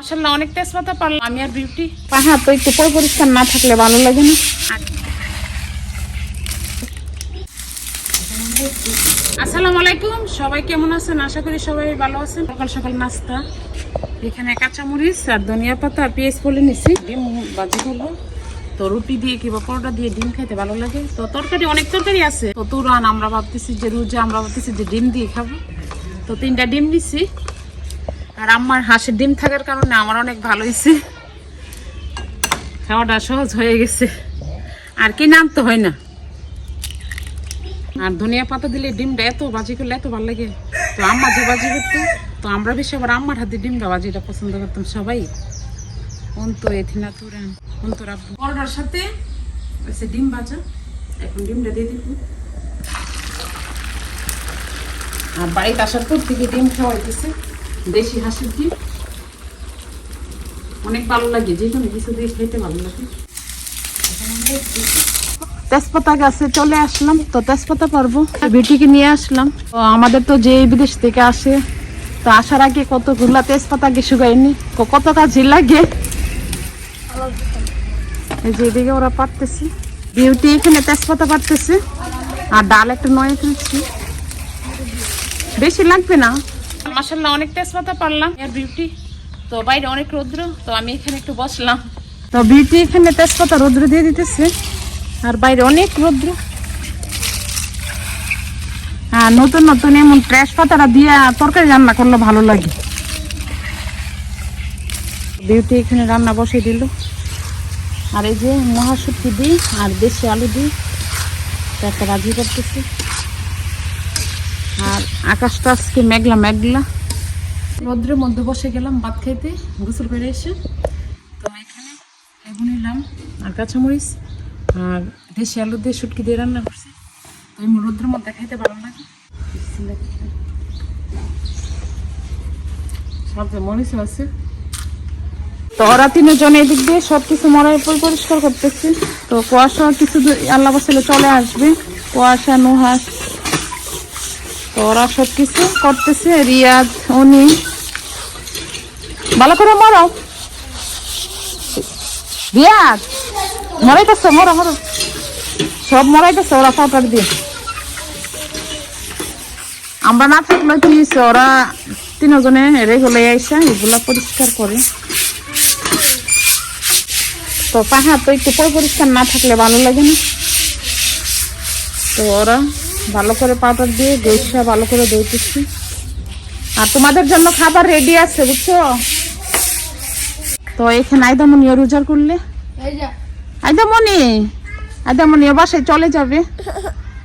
আসলে অনেক তেজপাতা পারলাম। আমি আর বিউটি। পাহা তো একটু পরিষ্কার না থাকলে ভালো লাগে না। আসসালামু আলাইকুম। সবাই কেমন আছেন? আশা করি সবাই ভালো আছেন। সকাল সকাল নাস্তা। এখানে কাঁচামরিচ আর ধনিয়া পাতা আর পেঁয়াজ বলে নিছি। ডিম বাজি করব। তো রুটি দিয়ে কিংবা পরোটা দিয়ে ডিম খাইতে ভালো লাগে। তো তরকারি অনেক তরকারি আছে। তো তুরান আমরা ভাবতেছি যে রুজা আমরা ভাবতেছি যে ডিম দিয়ে খাব। তো তিনটা ডিম দিছি আর আমার হাঁসের ডিম থাকার কারণে আমার অনেক ভালো হয়েছে। খাওয়াটা সহজ হয়ে গেছে। আর কি নাম তো হয় না। আর ধনিয়া পাতা দিলে ডিমটা এত বাজি করলে এত ভালো লাগে। তো আম্মা যে বাজি করতো, তো আমরা বেশি আবার আম্মার হাতে ডিমটা বাজিটা পছন্দ করতাম সবাই। অন্ত, এথিনা তুরান অন্তরা পরোটার সাথে হচ্ছে ডিম ভাজা। এখন ডিমটা দিয়ে দিব। আর বাড়িতে আসার পর থেকে ডিম খাওয়াইতেছে দেশি হাঁসের ডিম। অনেক ভালো লাগে, যে কোনো কিছু দিয়ে খেতে ভালো লাগে। তেজপাতা গাছে চলে আসলাম, তো তেজপাতা পারব। বেটিকে নিয়ে আসলাম। তো আমাদের তো যে বিদেশ থেকে আসে, তো আসার আগে কতগুলা তেজপাতা আগে শুকায়নি ক- কত কাজে লাগে। এই যে এদিকে ওরা পারতেছে। বিউটি এখানে তেজপাতা পারতেছে, আর ডাল একটা নয় ফেলছি। বেশি লাগবে না। মাসাল্লাহ অনেক তেজপাতা পারলাম। আর বিউটি তো বাইরে অনেক রৌদ্র, তো আমি এখানে একটু বসলাম। তো বিউটি এখানে তেজপাতা রৌদ্র দিয়ে দিতেছে, আর বাইরে অনেক রৌদ্র। হ্যাঁ নতুন নতুন এমন ট্র্যাশ পাতাটা দিয়ে তরকারি রান্না করলে ভালো লাগে। বিউটি এখানে রান্না বসে দিল। আর এই যে মহাশুটি দিই, আর দেশি আলু দিই একটা ভাজি করতেছি। আর আকাশটা আজকে মেঘলা মেঘলা। রোদ্রের মধ্যে বসে গেলাম ভাত খাইতে, গোসল করে এসে। তো এখানে লেবু নিলাম আর কাঁচামরিচ আর দেশি আলু দিয়ে শুটকি দিয়ে রান্না করছি। তো এমনি রোদ্রের মধ্যে খাইতে ভালো আছে। তো ওরা তিনজন দিয়ে সব কিছু পরিষ্কার করতেছে। তো কুয়াশা কিছু আল্লাহ বসলে চলে আসবে। কুয়াশা নুহাস তো ওরা সব কিছু করতেছে, রিয়াদ, উনি। ভালো করে মরো রিয়াদ, মরাইতেছে মরো মরো সব মরাইতেছে, ওরা ফাটার দিয়ে। আমরা না থাকলে কি ওরা তিনজনে রেগুলে আইসা এগুলা পরিষ্কার করে। তো পাহা, তো একটু পরিষ্কার না থাকলে ভালো লাগে না। তো ওরা ভালো করে পাউডার দিয়ে গৈসা ভালো করে দইতেছি আর তোমাদের জন্য খাবার রেডি আছে বুঝছ? তো এখানে আইদামনিও রোজার করলে? আইদামনি আইদামনিও বাসায় চলে যাবে।